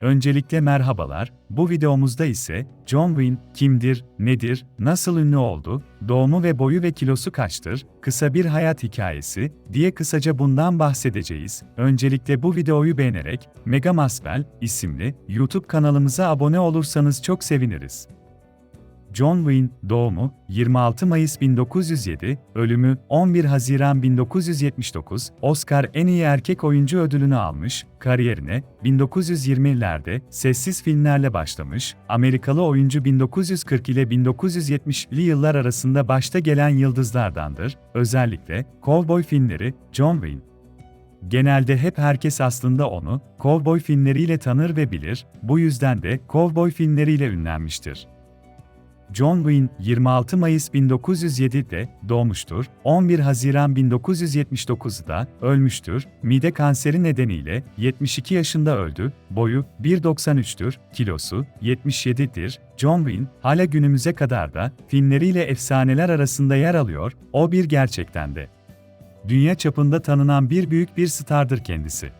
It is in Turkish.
Öncelikle merhabalar, bu videomuzda ise John Wayne kimdir, nedir, nasıl ünlü oldu, doğumu ve boyu ve kilosu kaçtır, kısa bir hayat hikayesi diye kısaca bundan bahsedeceğiz. Öncelikle bu videoyu beğenerek Mega Masvel isimli YouTube kanalımıza abone olursanız çok seviniriz. John Wayne, doğumu 26 Mayıs 1907, ölümü 11 Haziran 1979, Oscar en iyi erkek oyuncu ödülünü almış, kariyerine 1920'lerde sessiz filmlerle başlamış, Amerikalı oyuncu 1940 ile 1970'li yıllar arasında başta gelen yıldızlardandır, özellikle kovboy filmleri, John Wayne, Genelde hep herkes aslında onu, kovboy filmleriyle tanır ve bilir, bu yüzden de kovboy filmleriyle ünlenmiştir. John Wayne 26 Mayıs 1907'de doğmuştur, 11 Haziran 1979'da ölmüştür, mide kanseri nedeniyle 72 yaşında öldü, boyu 1.93'tür, kilosu 77'dir. John Wayne hala günümüze kadar da filmleriyle efsaneler arasında yer alıyor, o bir gerçekten de. Dünya çapında tanınan bir büyük bir stardır kendisi.